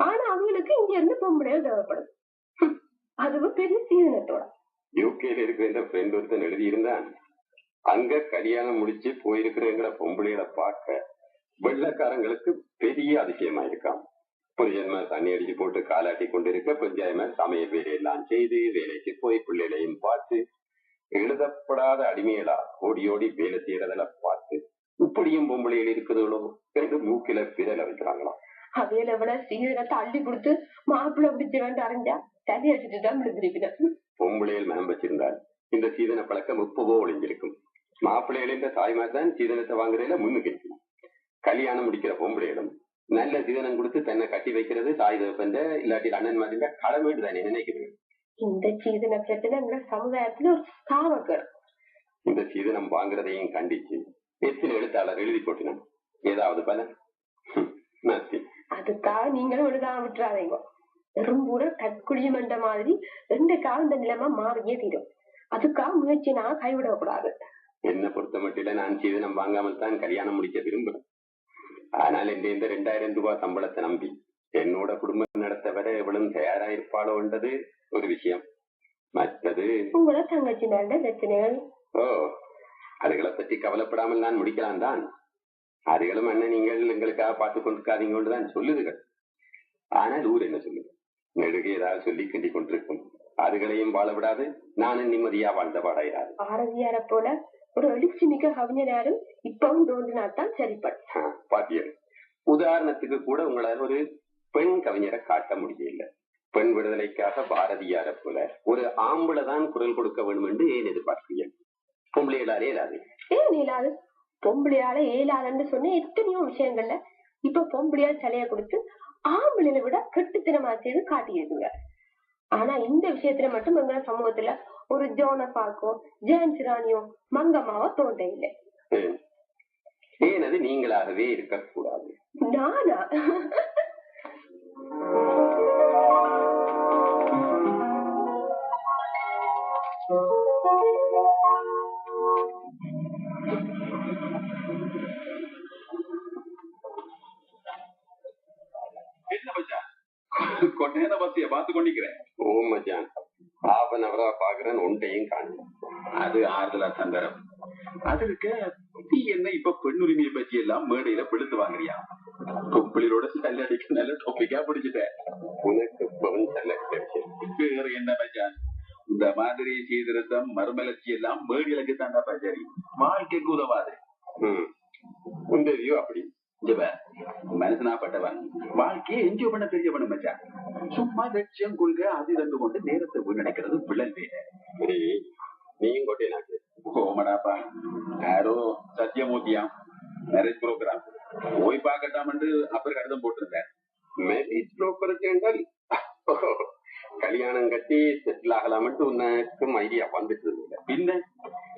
ஆனா அவங்களுக்கு இங்க இருந்து பொம்பளைகள் தேவைப்படும். ஹம், அதுவும் பெரிய சீதனத்தோட. யூகேல இருக்கிற இந்த ஃப்ரெண்ட் ஒருத்தன் எழுதியிருந்தான் அங்க கல்யாணம் முடிச்சு போயிருக்கிறவங்கள பொம்பளைகளை பார்க்க வெள்ளக்காரங்களுக்கு பெரிய அதிசயமா இருக்காம். புரிஜன்மா தண்ணி அடிச்சு போட்டு காலாட்டி கொண்டிருக்க பஞ்சாயமா சமய வேலையெல்லாம் செய்து வேலைக்கு போய் பிள்ளைகளையும் பார்த்து எழுதப்படாத அடிமைகளா ஓடி ஓடி வேலை செய்யறதெல்லாம் பார்த்து இப்படியும் பொம்பளைகள் இருக்குதுகளோ என்று மூக்கில விரல வைக்கிறாங்களாம் அவையில சீதனத்தை அள்ளி கொடுத்து மாப்பிள்ளை பிடிச்சிடன்னு அறிஞ்சா சரி அடிச்சுட்டு தான் விழுந்திருக்கிறேன் பொம்பளையில் மனம் வச்சிருந்தால் இந்த சீதன பழக்கம் எப்பவோ ஒளிஞ்சிருக்கும் மாப்பிள்ளைகள் இந்த தாய்மார் தான் சீதனத்தை வாங்குறதுல முன்னுக்கு கல்யாணம் முடிக்கிற பொம்பளைகளும் நல்ல சீதனம் கொடுத்து தன்னை கட்டி வைக்கிறது தாய் தகப்பன்ற இல்லாட்டி அண்ணன் மாதிரி கடமைன்னு தானே நினைக்கிறேன் இந்த சீதன பிரச்சனை எங்க சமுதாயத்துல ஒரு சாவக்கர் இந்த சீதனம் வாங்குறதையும் கண்டிச்சு எத்தனை எழுத்தாளர் எழுதி போட்டினான் ஏதாவது பலன் nothing. அதுக்காக நீங்களும் எழுதாம விட்டுறாதீங்க. எறும்பூர கற்குழி மண்ட மாதிரி ரெண்டுக்காக இந்த நிலைமை மாறியே தீரும். அதுக்காக முயற்சி நான் கைவிடக்கூடாது. என்னை பொறுத்த மட்டும் நான் சீதனம் வாங்காமல் தான் கல்யாணம் முடிக்க விரும்புறேன். ஆனால் இந்த இந்த ரெண்டாயிரம் ரூபாய் சம்பளத்தை நம்பி என்னோட குடும்பம் நடத்த வர எவ்வளவு தயாரா இருப்பாளோன்றது ஒரு விஷயம். மற்றது உங்களோட தங்கச்சி பிரச்சனைகள். ஓ அதுகளை பற்றி கவலைப்படாமல் நான் முடிக்கலாம் தான் அதுகளும் அண்ணன் நீங்கள் எங்களுக்காக பார்த்து கொண்டிருக்காதீங்க தான் சொல்லுதுகள். ஆனால் ஊர் என்ன சொல்லுது? நெடுகு ஏதாவது சொல்லி கிண்டி கொண்டிருக்கும். அதுகளையும் வாழ விடாது நானும் நிம்மதியா வாழ்ந்த பாடாயிராது பாரதியார போல ஒரு எழுச்சி மிக்க கவிஞராரும் இப்பவும் தோன்றினாத்தான் சரிப்படும். பாத்தியல் உதாரணத்துக்கு கூட உங்களால் ஒரு பெண் கவிஞரை காட்ட முடியல. பெண் விடுதலைக்காக பாரதியாரை போல ஒரு ஆம்பளை தான் குரல் கொடுக்க வேண்டும் என்று ஏன் எதிர்பார்க்கிறீர்கள்? பொம்பளைகளாலே இல்லாது ஏன் இயலாது பொம்பளையால ஏலாதுன்னு சொன்ன எத்தனையோ விஷயங்கள்ல இப்ப பொம்பளையால் சிலைய கொடுத்து ஆம்பளையில விட கெட்டுத்தனமா செய்து காட்டியிருக்குங்க ஆனா இந்த விஷயத்துல மட்டும் எங்க சமூகத்துல ஒரு ஜோனபாக்கோ ஜெயந்த் ராணியோ மங்கம்மாவோ தோன்ற இல்லை. ஏன்? ஏன் அது நீங்களாகவே இருக்கக்கூடாது? நானா? ஒன்றையும் காணும். அது ஆறுதலா சந்தரம் அது இருக்க நீ என்ன இப்ப பெண்ணுரிமையை பற்றி எல்லாம் மேடையில பிடித்து வாங்குறியா? கொப்பிளரோட சல்லடிக்கு நல்ல டொப்பிக்கா பிடிச்சிட்ட. உனக்கு நல்ல கிடைக்கும் வேற என்ன மச்சான் இந்த மாதிரி சீர்திருத்தம் மறுமலர்ச்சி எல்லாம் மேடைகளுக்கு தாண்டா பச்சாரி வாழ்க்கைக்கு உதவாது. ம். உந்த வியூ அப்படி? மனுஷனாப்பட்டவன் வாழ்க்கையை என்ஜாய் பண்ண தெரியவனும் மச்சான். சும்மா லட்சியம் கொள்கை அது தந்து கொண்டு நேரத்தை வீணடைக்கிறது விழல் வேலை. நீயும் கோட்டை நாக்கு. கோமடாப்பா யாரோ சத்யமூர்த்தியாம் மேரேஜ் ப்ரோக்ராம் போய் பார்க்கட்டாமண்டு அப்புறம் கடிதம் போட்டிருந்தேன் மேரேஜ் ப்ரோக்கருக்கு என்றால் கல்யாணம் கட்டி செட்டில் ஆகலாம்ட்டு உனக்கும் ஐடியா வந்துட்டு இல்லை பின்ன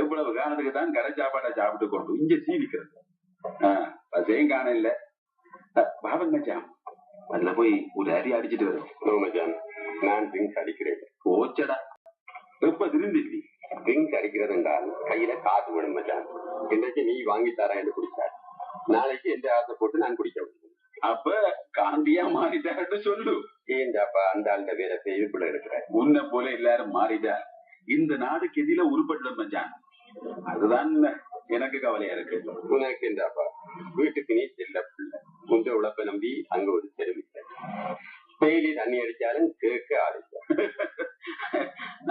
எவ்வளவு காரணத்துக்கு தான் கடை சாப்பாடை சாப்பிட்டு கொண்டு இங்க சீவிக்கிறது. பசையும் காண இல்ல பாவன் மச்சான். அதுல போய் ஒரு அரி அடிச்சிட்டு வரும். மச்சான். நான் ட்ரிங்க்ஸ் அடிக்கிறேன். போச்சடா. எப்ப திரும்பி ட்ரிங்க்ஸ் அடிக்கிறது என்றால் கையில காசு வேணும் மச்சான். இன்றைக்கு நீ வாங்கி தரேன் என்று குடிச்சார். நாளைக்கு எந்த ஆசை போட்டு நான் குடிக்க அப்ப காந்தியா மாறிட்டாருன்னு சொல்லு. ஏன்டாப்பா அந்த ஆள்கிட்ட வேற செய்திக்குள்ள இருக்கிற. உன்னை போல எல்லாரும் மாறிட்டா. இந்த நாடுக்கு எதில உருப்பட்டு மச்சான். அதுதான் எனக்கு கவலையா இருக்கு. உனக்கு என்றாப்பா வீட்டுக்கு நீ செல்ல பிள்ளை. உங்க உழைப்பை நம்பி அங்க ஒரு தெருவில்லை டெய்லி தண்ணி அடிச்சாலும் கேட்க ஆரம்பிச்சா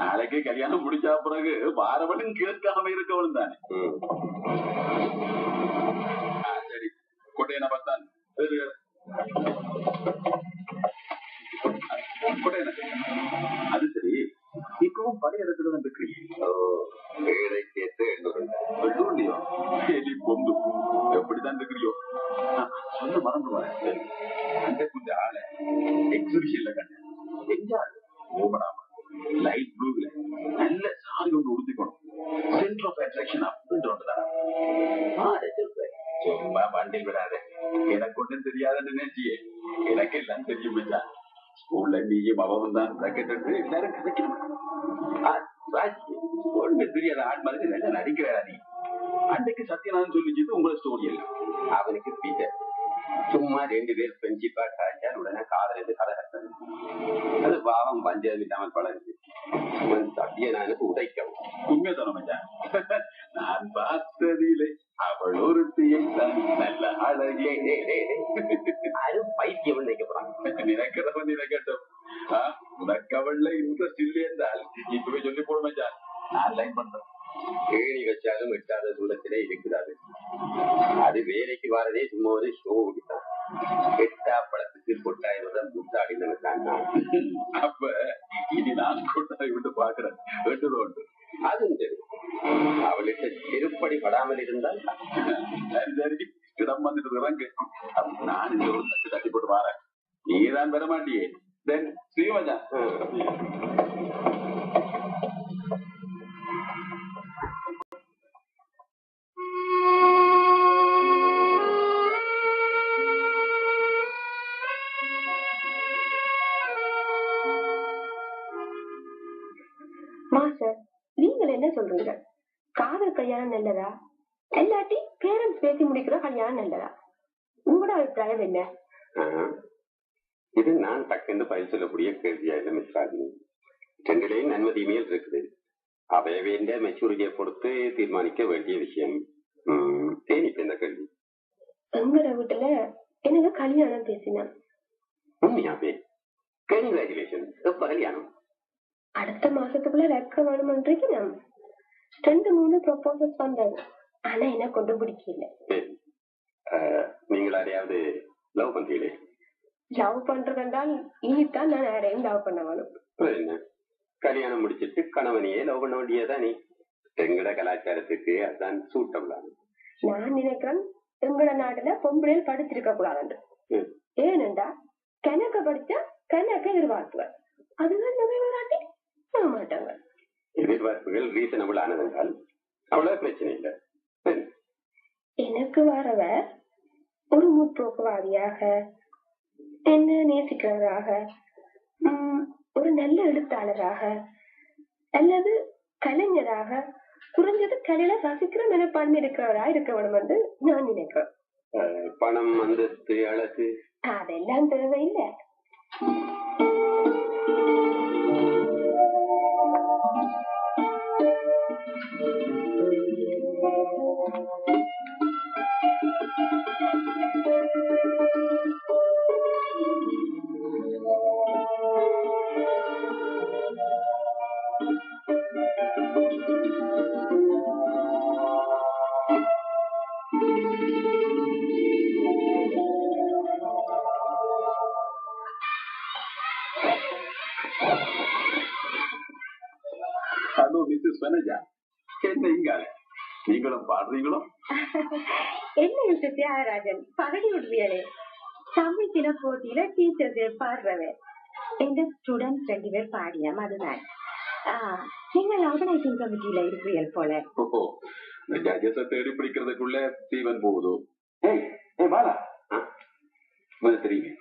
நாளைக்கு கல்யாணம் முடிச்சா பிறகு வாரவனும் கேட்காம இருக்கவனும் தானே. சரி. கொட்டையனை பார்த்தான். கொட்டையனை. அது சரி. இப்பவும் பழைய இடத்துல தான் இருக்கிறீங்க சேர்த்து வெள்ளூண்டியோ எலி பொந்து எப்படிதான் இருக்கிறியோ. சொல்ல மறந்து வரேன் அந்த கொஞ்சம் ஆளை. எக்ஸிபிஷன்ல கண்டேன். எங்க ஆளு? ஓமனாம லைட் ப்ளூல நல்ல சாரி ஒன்று உடுத்திக்கணும். சென்டர் ஆஃப் அட்ராக்ஷன் அப்படின்ற ஒன்று ஒன்றுதான் சும்மா வண்டில் விடாத. எனக்கு ஒன்றும் தெரியாதுன்னு நினைச்சியே. எனக்கு எல்லாம் தெரியும் மச்சான் ஸ்கூல்ல நீயும் அவன் தான் பிராக்கெட் எடுத்து எல்லாரும் கிடைக்கணும் ஒண்ணு தெரியாத ஆள் மாதிரி நல்லா நடிக்கிறாரா நீ. அன்றைக்கு சத்யநாதன் சொல்லிச்சது உங்களை ஸ்டோரி எல்லாம். அவனுக்கு பீட்டர் சும்மா ரெண்டு பேர் ஃப்ரெண்ட்ஷிப்பா காய்ச்சால் உடனே காதல் என்று கதை கட்டணும். அது பாவம் பஞ்சம் இல்லாமல் பழகுது. அவன் தட்டிய நானுக்கு உதைக்கவும் உண்மைதான மச்சான் நான் பார்த்ததில்லை அவள் ஒருத்தியை தான் நல்ல அழகே அது பைத்தியம் நினைக்க போறாங்க நினைக்கிறவன் நினைக்கட்டும் உனக்கு அவள்ல இன்ட்ரெஸ்ட் இல்லை என்றால் இப்பவே சொல்லி போட மச்சான் நான் லைன் பண்றேன் ஏணி வச்சாலும் எட்டாத தூரத்திலே இருக்கிறாரு அது வேலைக்கு வரதே சும்மா ஒரு ஷோ தான் எட்டா பழத்துக்கு கொட்டாயிரம் முத்தாடி நினைச்சான் நான் அப்ப விட்டு பாக்குறேன் வெட்டுது ஒன்று. அதுவும் அவளுக்கு திருப்படி படாமல் இருந்தால் சரி சரி. இடம் வந்துட்டு இறங்கு அப்ப நான் இந்த ஒரு தட்டு போட்டு வரேன். நீதான் வர மாட்டியே. தென் ஸ்ரீமஜான் கல்யாணம் நல்லதா? இல்லாட்டி பேரண்ட்ஸ் பேசி முடிக்கிற கல்யாணம் நல்லதா? உங்களோட அபிப்பிராயம் என்ன. இது நான் டக்குன்னு பதில் சொல்லக்கூடிய கேள்வியா இல்லை மிஸ் ராஜினி? ரெண்டுலேயும் இருக்குது. அவையவேண்ட மெச்சூரிட்டியை பொறுத்து தீர்மானிக்க வேண்டிய விஷயம். இப்ப இந்த கேள்வி? எங்களோட வீட்டுல எனக்கு கல்யாணம் பேசினான் உண்மையாவே? கங்க்ராச்சுலேஷன் எப்ப கல்யாணம்? அடுத்த மாசத்துக்குள்ள வைக்க வேணுமன்றைக்கு நான் ரெண்டு மூணு ப்ரொபோசல்ஸ் வந்தது. ஆனா என்ன கொண்டு பிடிக்கல. நீங்கள் யாரையாவது லவ் பண்றீங்களே? லவ் பண்றதென்றால் இனித்தான் நான் யாரையும் லவ் பண்ண வேணும். கல்யாணம் முடிச்சிட்டு கணவனையே லவ் பண்ண வேண்டியதானே எங்கட கலாச்சாரத்துக்கு அதான் சூட்டபிளான நான் நினைக்கிறேன் எங்களோட நாட்டுல பொம்பளையில் படிச்சிருக்க கூடாதுன்னு ம். ஏனென்றா கணக்க படிச்சா கணக்க எதிர்பார்ப்புகள் அதுதான் நிறைவேறாட்டி போக மாட்டாங்க. எதிர்பார்ப்புகள் ரீசனபிள் ஆனதென்றால் அவ்வளவு பிரச்சனை இல்லை. எனக்கு வரவ ஒரு முற்போக்குவாதியாக என்ன நேசிக்கிறவராக ஒரு நல்ல எழுத்தாளராக அல்லது கலைஞராக குறைஞ்சது கலையில ரசிக்கிற மனப்பான்மை இருக்கிறவரா இருக்க வேணும் என்று நான் நினைக்கிறேன். பணம் அந்தஸ்து அழகு. அதெல்லாம் தேவையில்லை. நீங்களும் பாடுறீங்களோ என்ன மிஸ்டர் தியாகராஜன்? பகடி விடுவியலே. தமிழ் தின போட்டியில டீச்சர்ஸ் பாடுறவன் எங்க ஸ்டூடெண்ட்ஸ் ரெண்டு பேர் பாடியாம் அதுதான் நீங்கள் ஆர்கனைசிங் கமிட்டியில இருக்கிறீர்கள் போல. ஓஹோ. ஜட்ஜஸ தேடி பிடிக்கிறதுக்குள்ள தீவன் போகுதோ? ஏய் ஏய் பாலா தெரியுமே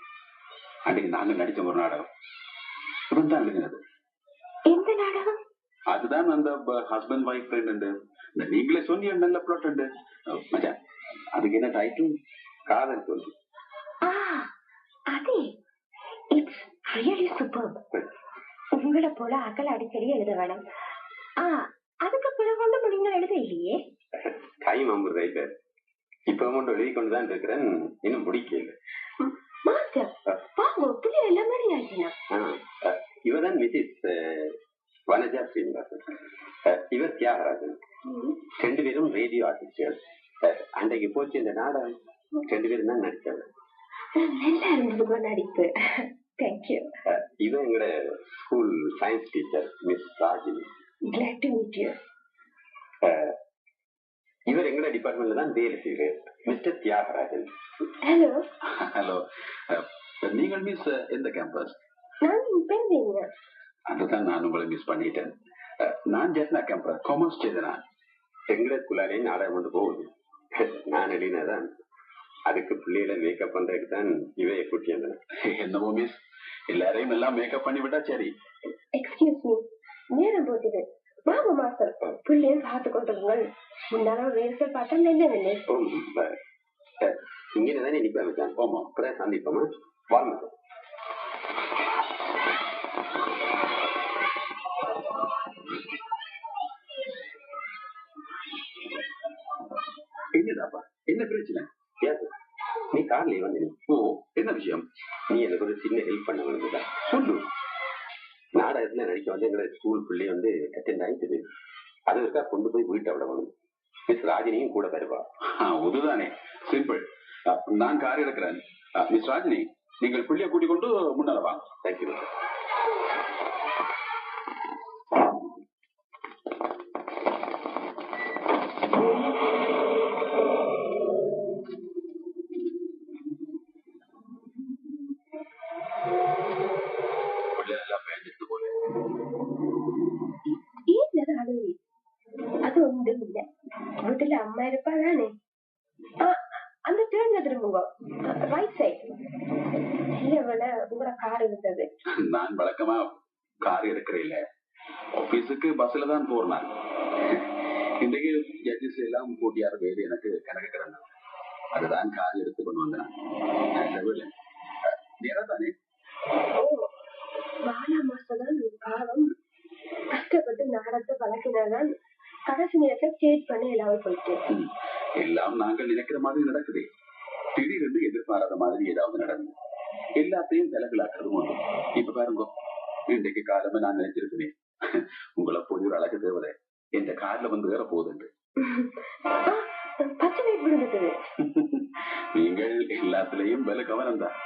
அன்னைக்கு நாங்க நடிச்ச ஒரு நாடகம். இவன் தான் எழுதினது எந்த நாடகம்? அதுதான் அந்த ஹஸ்பண்ட் ஒய்ஃப் ஃப்ரெண்ட் நீங்களே சொன்னீங்க நல்ல பிளாட் உண்டு மச்சான் அதுக்கு என்ன டைட்டில் காதல் தோல்வி. அதே. இட்ஸ் ரியலி சூப்பர் உங்களை போல அகல் அடிக்கடி எழுத வேணும். ஆ அதுக்கு பிறகு ஒன்றும் நீங்கள் எழுத இல்லையே? டைம் அம்பது ரைட்டு இப்ப மட்டும் எழுதி கொண்டுதான் இருக்கிறேன். இன்னும் முடிக்கல. மாஸ்டர் வாங்க புள்ளி எல்லாம் ஆஹ், அஹ், இவர்தான் மிஸ்ஸஸ் வனஜா ஸ்ரீனிவாசன். இவர் தியாகராஜன். ரெண்டு பேரும் ரேடியோ ஆர்டிஸ்டர் அன்றைக்கு போச்சு இந்த நாடகம். ரெண்டு பேரும் தான் நடிச்சாங்க நல்லா இருந்தது நடிப்பு. தேங்க்யூ இவன் எங்களோட school science teacher miss Rajini. Glad to meet you இவர் எங்களோட டிபார்ட்மெண்ட்ல தான் வேலை செய்கிறார் மிஸ்டர் தியாகராஜன். ஹலோ ஹலோ நீங்கள் மிஸ் எந்த கேம்பஸ் அதுதான் நான் உங்களை மிஸ் பண்ணிட்டேன். நான் ஜெட்னா கேம்பஸ் காமர்ஸ் செய்தனா? ஸ்கூலாலே நாடகம் வந்து போகுது. நான் எழுதினதான் அதுக்கு பிள்ளைகளை மேக்கப் பண்றதுக்கு தான் இவைய கூட்டி வந்தேன் என்னவோ மிஸ் எல்லாரையும் எல்லாம் மேக்கப் பண்ணி விட்டா சரி. எக்ஸ்கியூஸ் மீ நேரம் போச்சுது வாங்க மாஸ்டர் பிள்ளைய பார்த்து கொண்டிருங்கள் முன்னால ரேசல் பார்த்தா நல்ல இல்லை உம், அஹ், அஹ், இங்கே தானே நிப்பா மச்சான்? ஆமா. அப்புறம் சந்திப்போமா? வாங்க. மச்சான். என்னதாப்பா ஓ என்ன விஷயம்? நீ எனக்கு ஒரு சின்ன ஹெல்ப் பண்ண வேண்டியதா சொல்லு. நாடகத்துல நடிக்க வந்து எங்களை ஸ்கூல் பிள்ளை வந்து அட்டெண்ட் ஆயிட்டுது அது இருக்கா கொண்டு போய் வீட்டை விட வேணும். மிஸ் ராஜினியும் கூட தருவா ஆ, அதுதானே சிம்பிள் நான் கார் எடுக்கிறேன் மிஸ் ராஜினி நீங்கள் பிள்ளைய கூட்டிக் கொண்டு முன்னால வாங்க தேங்க்யூ வழக்கமா கார் எடுக்கிறேன் இல்ல ஆபீஸுக்கு பஸ்ல தான் போறேன் இன்றைக்கு ஜட்ஜஸ் எல்லாம் போட்டியார் வேலை எனக்கு கணக்குறாங்க அதுதான் கார் எடுத்து கொண்டு வந்தேன் நல்ல வேலை நேரா தானே? பாலா மாசம் பாவம் கஷ்டப்பட்டு நாடகத்தை பழக்கினாதான் கடைசி நேரத்துல ஸ்டேஜ் பண்ண எல்லாரும் போயிட்டு. எல்லாம் நாங்கள் நினைக்கிற மாதிரி நடக்குது. திடீரென்று எதிர்பாராத மாதிரி ஏதாவது நடந்து எல்லாத்தையும் தலைகளாக்குறதும் உண்டு. இப்ப பாருங்க இன்றைக்கு காலமே நான் நினைச்சிருக்கிறேன். உங்களை போய் ஒரு அழகு தேவதை இந்த கார்ல வந்து ஏற போகுதுண்டு நீங்கள் எல்லாத்துலயும் வில கவனம் தான்